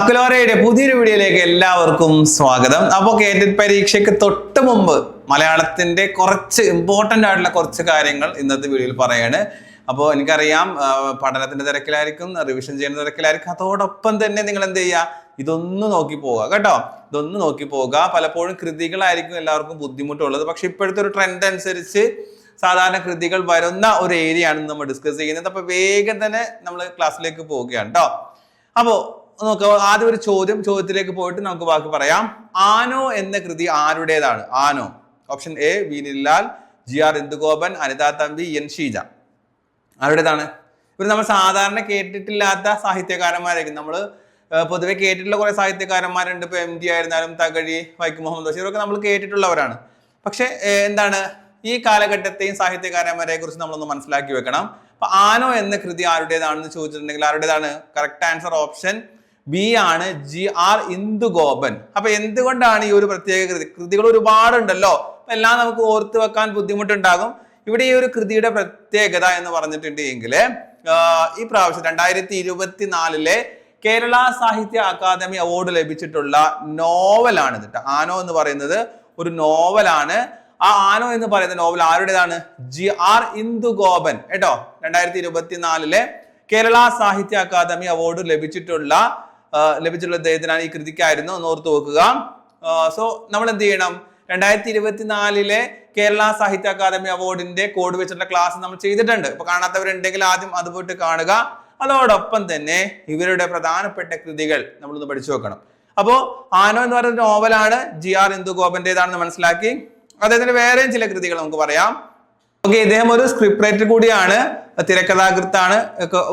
അക്കുലോറയുടെ പുതിയൊരു വീഡിയോയിലേക്ക് എല്ലാവർക്കും സ്വാഗതം. അപ്പോൾ കേറ്റ് പരീക്ഷയ്ക്ക് തൊട്ട് മുമ്പ് മലയാളത്തിന്റെ കുറച്ച് ഇമ്പോർട്ടന്റ് ആയിട്ടുള്ള കുറച്ച് കാര്യങ്ങൾ ഇന്നത്തെ വീഡിയോയിൽ പറയാണ്. അപ്പോൾ എനിക്കറിയാം പഠനത്തിന്റെ തിരക്കിലായിരിക്കും റിവിഷൻ ചെയ്യുന്ന തിരക്കിലായിരിക്കും. അതോടൊപ്പം തന്നെ നിങ്ങൾ എന്ത് ചെയ്യുക? ഇതൊന്ന് നോക്കി പോവുക കേട്ടോ. ഇതൊന്ന് നോക്കി പോവുക. പലപ്പോഴും കൃതികളായിരിക്കും എല്ലാവർക്കും ബുദ്ധിമുട്ടുള്ളത്. പക്ഷെ ഇപ്പോഴത്തെ ഒരു ട്രെൻഡ് അനുസരിച്ച് സാധാരണ കൃതികൾ വരുന്ന ഒരു ഏരിയയാണ് നമ്മൾ ഡിസ്കസ് ചെയ്യുന്നത്. അപ്പോൾ വേഗം തന്നെ നമ്മൾ ക്ലാസ്സിലേക്ക് പോവുകയാണ് കേട്ടോ. അപ്പോ നോക്കുക ആദ്യം ഒരു ചോദ്യം ചോദ്യത്തിലേക്ക് പോയിട്ട് നമുക്ക് ബാക്കി പറയാം. ആനോ എന്ന കൃതി ആരുടേതാണ്? ആനോ. Option A Vinilal G R Indugopan Anitha Thampi N Sheeja. ആരുടേതാണ്? ഇവർ നമ്മൾ സാധാരണ കേട്ടിട്ടില്ലാത്ത സാഹിത്യകാരന്മാരായിരിക്കും. നമ്മൾ പൊതുവെ കേട്ടിട്ടുള്ള കുറെ സാഹിത്യകാരന്മാരുണ്ട്. ഇപ്പൊ എം ജി ആയിരുന്നാലും തകഴി വൈക്കം മുഹമ്മദ് ബഷീർ ഒക്കെ നമ്മൾ കേട്ടിട്ടുള്ളവരാണ്. പക്ഷെ എന്താണ്? ഈ കാലഘട്ടത്തെയും സാഹിത്യകാരന്മാരെ കുറിച്ച് നമ്മളൊന്ന് മനസ്സിലാക്കി വെക്കണം. അപ്പൊ ആനോ എന്ന കൃതി ആരുടേതാണെന്ന് ചോദിച്ചിട്ടുണ്ടെങ്കിൽ ആരുടേതാണ്? കറക്റ്റ് ആൻസർ ഓപ്ഷൻ ബി ആണ് ജി ആർ ഇന്ദുഗോപൻ. അപ്പൊ എന്തുകൊണ്ടാണ് ഈ ഒരു പ്രത്യേക കൃതി? കൃതികൾ ഒരുപാടുണ്ടല്ലോ. എല്ലാം നമുക്ക് ഓർത്ത് വെക്കാൻ ബുദ്ധിമുട്ടുണ്ടാകും. ഇവിടെ ഈ ഒരു കൃതിയുടെ പ്രത്യേകത എന്ന് പറഞ്ഞിട്ടുണ്ടെങ്കിൽ ഈ പ്രാവശ്യം രണ്ടായിരത്തി ഇരുപത്തിനാലിലെ കേരള സാഹിത്യ അക്കാദമി അവാർഡ് ലഭിച്ചിട്ടുള്ള നോവലാണ് ഇത് ആനോ എന്ന് പറയുന്നത് ഒരു നോവലാണ് ആ ആനോ എന്ന് പറയുന്ന നോവൽ ആരുടേതാണ്? ജി ആർ ഇന്ദുഗോപൻ കേട്ടോ. രണ്ടായിരത്തി ഇരുപത്തിനാലിലെ കേരള സാഹിത്യ അക്കാദമി അവാർഡ് ലഭിച്ചിട്ടുള്ള ലഭിച്ചിട്ടുള്ള അദ്ദേഹത്തിനാണ് ഈ കൃതിക്കായിരുന്നു. എന്ന് ഓർത്ത് വെക്കുക. സോ നമ്മൾ എന്ത് ചെയ്യണം? രണ്ടായിരത്തി ഇരുപത്തിനാലിലെ കേരള സാഹിത്യ അക്കാദമി അവാർഡിന്റെ കോഡ് വെച്ചിട്ടുള്ള ക്ലാസ് നമ്മൾ ചെയ്തിട്ടുണ്ട്. ഇപ്പൊ കാണാത്തവരുണ്ടെങ്കിൽ ആദ്യം അത് പോയിട്ട് കാണുക. അതോടൊപ്പം തന്നെ ഇവരുടെ പ്രധാനപ്പെട്ട കൃതികൾ നമ്മളൊന്ന് പഠിച്ചു വെക്കണം. അപ്പോ ആനോ എന്ന് പറയുന്ന നോവലാണ് ജി ആർ ഇന്ദുഗോപന്റേതാണെന്ന് മനസ്സിലാക്കി. അദ്ദേഹത്തിന്റെ വേറെയും ചില കൃതികൾ നമുക്ക് പറയാം. ഓക്കെ ഇദ്ദേഹം ഒരു സ്ക്രിപ്റ്റ് റൈറ്റർ കൂടിയാണ്. തിരക്കഥാകൃത്താണ്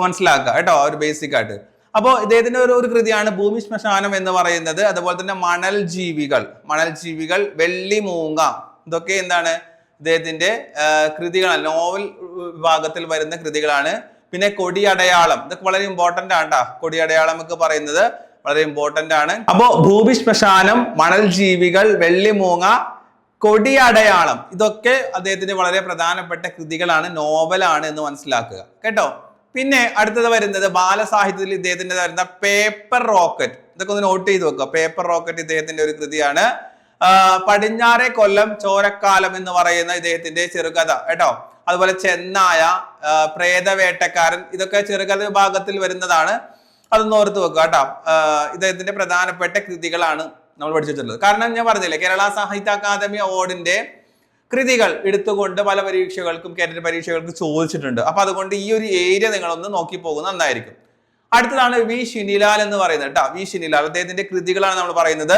മനസ്സിലാക്കുക കേട്ടോ ഒരു ബേസിക് ആയിട്ട്. അപ്പോൾ ഇദ്ദേഹത്തിന്റെ ഒരു ഒരു കൃതിയാണ് ഭൂമി ശ്മശാനം എന്ന് പറയുന്നത്. അതുപോലെ തന്നെ മണൽ ജീവികൾ മണൽ ജീവികൾ വെള്ളിമൂങ്ങ ഇതൊക്കെ എന്താണ്? ഇദ്ദേഹത്തിന്റെ കൃതികളാണ്. നോവൽ വിഭാഗത്തിൽ വരുന്ന കൃതികളാണ്. പിന്നെ കൊടിയടയാളം ഇതൊക്കെ വളരെ ഇമ്പോർട്ടന്റ് ആണ് കേട്ടോ കൊടിയടയാളം ഒക്കെ പറയുന്നത് വളരെ ഇമ്പോർട്ടന്റ് ആണ്. അപ്പോൾ ഭൂമി ശ്മശാനം മണൽ ജീവികൾ വെള്ളിമൂങ്ങ കൊടിയടയാളം ഇതൊക്കെ അദ്ദേഹത്തിന്റെ വളരെ പ്രധാനപ്പെട്ട കൃതികളാണ്. നോവലാണ് എന്ന് മനസ്സിലാക്കുക. കേട്ടോ? പിന്നെ അടുത്തത് വരുന്നത് ബാലസാഹിത്യത്തിൽ ഇദ്ദേഹത്തിന്റെ വരുന്ന പേപ്പർ റോക്കറ്റ്. ഇതൊക്കെ ഒന്ന് നോട്ട് ചെയ്ത് വെക്കുക. പേപ്പർ റോക്കറ്റ് ഇദ്ദേഹത്തിന്റെ ഒരു കൃതിയാണ്. പടിഞ്ഞാറേ കൊല്ലം ചോരക്കാലം എന്ന് പറയുന്ന ഇദ്ദേഹത്തിന്റെ ചെറുകഥ. കേട്ടോ? അതുപോലെ ചെന്നായ പ്രേതവേട്ടക്കാരൻ ഇതൊക്കെ ചെറുകഥ വിഭാഗത്തിൽ വരുന്നതാണ്. അതൊന്ന് ഓർത്ത് വെക്കുക കേട്ടോ. ഇദ്ദേഹത്തിന്റെ പ്രധാനപ്പെട്ട കൃതികളാണ് നമ്മൾ പഠിച്ചു വെച്ചിട്ടുള്ളത്. കാരണം ഞാൻ പറഞ്ഞില്ലേ കേരള സാഹിത്യ അക്കാദമി അവാർഡിന്റെ കൃതികൾ എടുത്തുകൊണ്ട് പല പരീക്ഷകൾക്കും കേരള പരീക്ഷകൾക്ക് ചോദിച്ചിട്ടുണ്ട്. അപ്പൊ അതുകൊണ്ട് ഈ ഒരു ഏരിയ നിങ്ങളൊന്ന് നോക്കി പോകുന്നത് നന്നായിരിക്കും. അടുത്തതാണ് വി ഷിനിലാൽ എന്ന് പറയുന്നത് കേട്ടോ വി ഷിനിലാൽ അദ്ദേഹത്തിന്റെ കൃതികളാണ് നമ്മൾ പറയുന്നത്.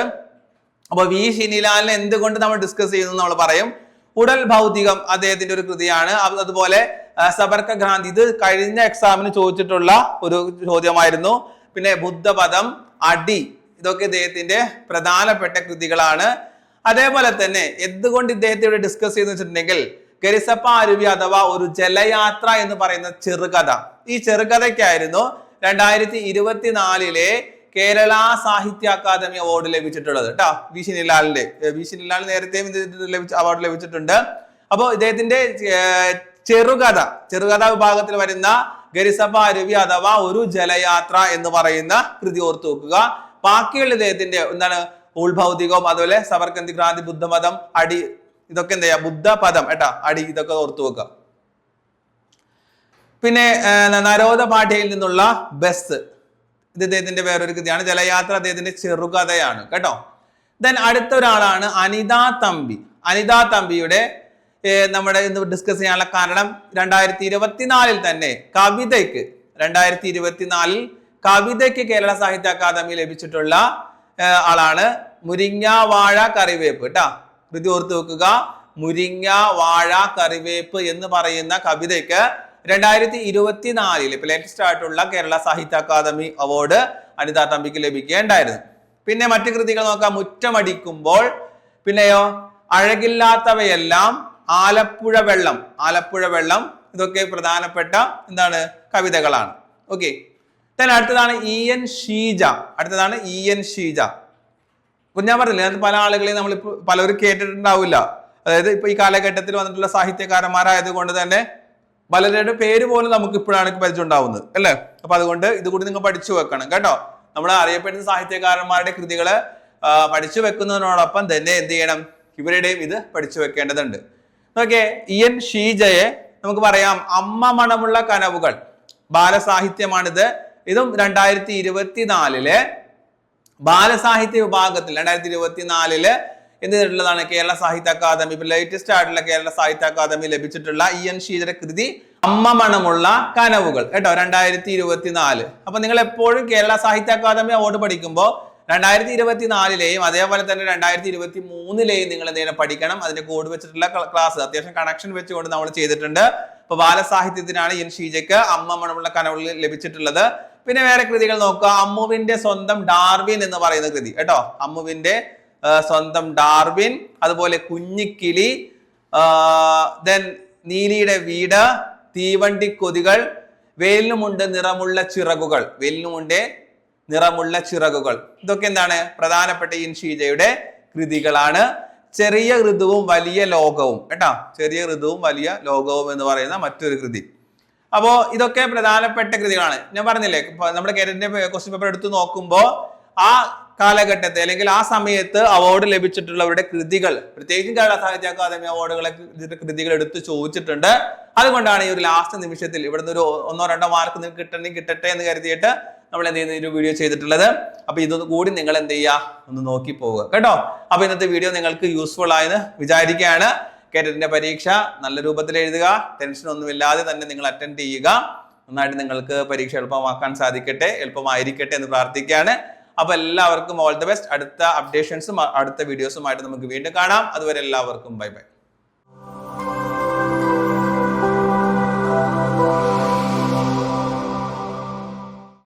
അപ്പൊ വി ഷിനിലാലിനെ എന്തുകൊണ്ട് നമ്മൾ ഡിസ്കസ് ചെയ്യുന്നു നമ്മൾ പറയും. ഉടൽ ഭൗതികം അദ്ദേഹത്തിന്റെ ഒരു കൃതിയാണ്. അതുപോലെ സബർക്ക ഗാന്ധി ഇത് കഴിഞ്ഞ എക്സാമിന് ചോദിച്ചിട്ടുള്ള ഒരു ചോദ്യമായിരുന്നു. പിന്നെ ബുദ്ധപദം അടി ഇതൊക്കെ ഇദ്ദേഹത്തിന്റെ പ്രധാനപ്പെട്ട കൃതികളാണ്. അതേപോലെ തന്നെ എന്തുകൊണ്ട് ഇദ്ദേഹത്തെ ഇവിടെ ഡിസ്കസ് ചെയ്യുന്ന വെച്ചിട്ടുണ്ടെങ്കിൽ ഗരിസപ്പ അരുവി അഥവാ ഒരു ജലയാത്ര എന്ന് പറയുന്ന ചെറുകഥ. ഈ ചെറുകഥയ്ക്കായിരുന്നു രണ്ടായിരത്തി ഇരുപത്തിനാലിലെ കേരള സാഹിത്യ അക്കാദമി അവാർഡ് ലഭിച്ചിട്ടുള്ളത്. കേട്ടോ വി ശിനിലാലിന്റെ വി ശിനിലാൽ നേരത്തെയും അവാർഡ് ലഭിച്ചിട്ടുണ്ട്. അപ്പോൾ ഇദ്ദേഹത്തിന്റെ ചെറുകഥ ചെറുകഥ വിഭാഗത്തിൽ വരുന്ന ഗരിസഭ അരുവി അഥവാ ഒരു ജലയാത്ര എന്ന് പറയുന്ന കൃതി ഓർത്തു വെക്കുക. ബാക്കിയുള്ള ഇദ്ദേഹത്തിന്റെ എന്താണ് ഉൾഭൗതികവും അതുപോലെ സവർക്കന്തി ക്രാന്തി ബുദ്ധമതം അടി ഇതൊക്കെ എന്താ ചെയ്യാ ബുദ്ധപദം ഏട്ടാ അടി ഇതൊക്കെ ഓർത്തു വെക്കുക പിന്നെ നരോദ പാഠ്യയിൽ നിന്നുള്ള ബസ്. ഇത് ഇദ്ദേഹത്തിന്റെ വേറൊരു കൃതിയാണ്. ജലയാത്ര അദ്ദേഹത്തിന്റെ ചെറുകഥയാണ് കേട്ടോ? ദെൻ അടുത്ത ഒരാളാണ് അനിത തമ്പി. അനിത തമ്പിയുടെ നമ്മുടെ ഇന്ന് ഡിസ്കസ് ചെയ്യാനുള്ള കാരണം രണ്ടായിരത്തി ഇരുപത്തിനാലിൽ തന്നെ കവിതയ്ക്ക് രണ്ടായിരത്തി ഇരുപത്തിനാലിൽ കവിതയ്ക്ക് കേരള സാഹിത്യ അക്കാദമി ലഭിച്ചിട്ടുള്ള ആളാണ്. മുരിങ്ങ വാഴ കറിവേപ്പ്. കേട്ടാ? കൃതി ഓർത്ത് വെക്കുക. മുരിങ്ങ വാഴ കറിവേപ്പ് എന്ന് പറയുന്ന കവിതയ്ക്ക് രണ്ടായിരത്തി ഇരുപത്തിനാലിൽ ഇപ്പൊ ലേറ്റസ്റ്റ് ആയിട്ടുള്ള കേരള സാഹിത്യ അക്കാദമി അവാർഡ് അനിതാ തമ്പിക്ക് ലഭിക്കുകയുണ്ടായിരുന്നു. പിന്നെ മറ്റു കൃതികൾ നോക്കാം. മുറ്റമടിക്കുമ്പോൾ പിന്നെയോ? അഴകില്ലാത്തവയെല്ലാം ആലപ്പുഴ വെള്ളം. ആലപ്പുഴ വെള്ളം ഇതൊക്കെ പ്രധാനപ്പെട്ട എന്താണ്? കവിതകളാണ്. ഓക്കെ then അടുത്തതാണ് ഇ എൻ ഷീജ അടുത്തതാണ് ഇ എൻ ഷീജ ഇപ്പൊ ഞാൻ പറഞ്ഞില്ലേ അത് പല ആളുകളെയും നമ്മളിപ്പോ പലരും കേട്ടിട്ടുണ്ടാവില്ല. അതായത് ഇപ്പൊ ഈ കാലഘട്ടത്തിൽ വന്നിട്ടുള്ള സാഹിത്യകാരന്മാരായത് കൊണ്ട് തന്നെ പലരുടെ പേര് പോലും നമുക്ക് ഇപ്പോഴാണ് പരിചയം അല്ലേ? അപ്പൊ അതുകൊണ്ട് ഇതുകൂടി നിങ്ങൾ പഠിച്ചു വെക്കണം കേട്ടോ? നമ്മൾ അറിയപ്പെടുന്ന സാഹിത്യകാരന്മാരുടെ കൃതികൾ പഠിച്ചു വെക്കുന്നതിനോടൊപ്പം തന്നെ എന്ത് ചെയ്യണം? ഇവരുടെയും ഇത് പഠിച്ചു വെക്കേണ്ടതുണ്ട്. ഓക്കെ എൻ ഷീജയെ നമുക്ക് പറയാം അമ്മ മണമുള്ള കനവുകൾ. ബാലസാഹിത്യമാണിത്. ഇതും രണ്ടായിരത്തി ഇരുപത്തിനാലിൽ ബാലസാഹിത്യ വിഭാഗത്തിൽ രണ്ടായിരത്തി ഇരുപത്തിനാലിൽ എന്ത് ചെയ്തിട്ടുള്ളതാണ്? കേരള സാഹിത്യ അക്കാദമി ഇപ്പൊ ലേറ്റസ്റ്റ് ആയിട്ടുള്ള കേരള സാഹിത്യ അക്കാദമി ലഭിച്ചിട്ടുള്ള ഇ എൻ ഷീജയുടെ കൃതി അമ്മ മണമുള്ള കനവുകൾ. കേട്ടോ? രണ്ടായിരത്തി ഇരുപത്തിനാല് അപ്പൊ നിങ്ങൾ എപ്പോഴും കേരള സാഹിത്യ അക്കാദമി അവാർഡ് പഠിക്കുമ്പോൾ രണ്ടായിരത്തി ഇരുപത്തിനാലിലെയും അതേപോലെ തന്നെ രണ്ടായിരത്തി ഇരുപത്തി മൂന്നിലെയും നിങ്ങൾ നേരെ പഠിക്കണം. അതിന്റെ കോഡ് വെച്ചിട്ടുള്ള ക്ലാസ് അത്യാവശ്യം കണക്ഷൻ വെച്ചുകൊണ്ട് നമ്മൾ ചെയ്തിട്ടുണ്ട്. അപ്പൊ ബാലസാഹിത്യത്തിനാണ് എൻ ഷീജയ്ക്ക് അമ്മ മണമുള്ള കനവുകൾ ലഭിച്ചിട്ടുള്ളത്. പിന്നെ വേറെ കൃതികൾ നോക്കുക. അമ്മുവിന്റെ സ്വന്തം ഡാർവിൻ എന്ന് പറയുന്ന കൃതി. കേട്ടോ? അമ്മുവിന്റെ സ്വന്തം ഡാർവിൻ അതുപോലെ കുഞ്ഞിക്കിളി ദെൻ നീലിയുടെ വീട് തീവണ്ടി കൊതികൾ വേലിനുമുണ്ട് നിറമുള്ള ചിറകുകൾ. വേലിനുമുണ്ട് നിറമുള്ള ചിറകുകൾ. ഇതൊക്കെ എന്താണ്? പ്രധാനപ്പെട്ട ഇൻഷീജയുടെ കൃതികളാണ്. ചെറിയ ഋതുവും വലിയ ലോകവും. കേട്ടോ? ചെറിയ ഋതുവും വലിയ ലോകവും എന്ന് പറയുന്ന മറ്റൊരു കൃതി. അപ്പോ ഇതൊക്കെ പ്രധാനപ്പെട്ട കൃതികളാണ്. ഞാൻ പറഞ്ഞില്ലേ നമ്മുടെ കേരളത്തിന്റെ ക്വസ്റ്റ്യൻ പേപ്പർ എടുത്ത് നോക്കുമ്പോൾ ആ കാലഘട്ടത്തെ അല്ലെങ്കിൽ ആ സമയത്ത് അവാർഡ് ലഭിച്ചിട്ടുള്ളവരുടെ കൃതികൾ പ്രത്യേകിച്ചും കേരള സാഹിത്യ അക്കാദമി അവാർഡുകളെ കൃതികൾ എടുത്ത് ചോദിച്ചിട്ടുണ്ട്. അതുകൊണ്ടാണ് ഈ ഒരു ലാസ്റ്റ് നിമിഷത്തിൽ ഇവിടുന്ന് ഒരു ഒന്നോ രണ്ടോ മാർക്ക് നിങ്ങൾക്ക് കിട്ടണമെങ്കിൽ കിട്ടട്ടെ എന്ന് കരുതിയിട്ട് നമ്മൾ എന്ത് ചെയ്യുന്ന? ഒരു വീഡിയോ ചെയ്തിട്ടുള്ളത്. അപ്പൊ ഇതൊന്ന് കൂടി നിങ്ങൾ എന്ത് ചെയ്യുക? ഒന്ന് നോക്കി പോവുക. കേട്ടോ? അപ്പൊ ഇന്നത്തെ വീഡിയോ നിങ്ങൾക്ക് യൂസ്ഫുൾ ആയെന്ന് വിചാരിക്കുകയാണ്. കേരളത്തിന്റെ പരീക്ഷ നല്ല രൂപത്തിൽ എഴുതുക. ഒന്നുമില്ലാതെ തന്നെ നിങ്ങൾ അറ്റൻഡ് ചെയ്യുക. നന്നായിട്ട് നിങ്ങൾക്ക് പരീക്ഷ എളുപ്പമാക്കാൻ സാധിക്കട്ടെ എളുപ്പമായിരിക്കട്ടെ എന്ന് പ്രാർത്ഥിക്കുകയാണ്. അപ്പൊ എല്ലാവർക്കും ഓൾ ദി ബെസ്റ്റ് അടുത്ത അപ്ഡേഷൻസും അടുത്ത വീഡിയോസുമായിട്ട് നമുക്ക് വീണ്ടും കാണാം. അതുവരെ എല്ലാവർക്കും ബൈ ബൈ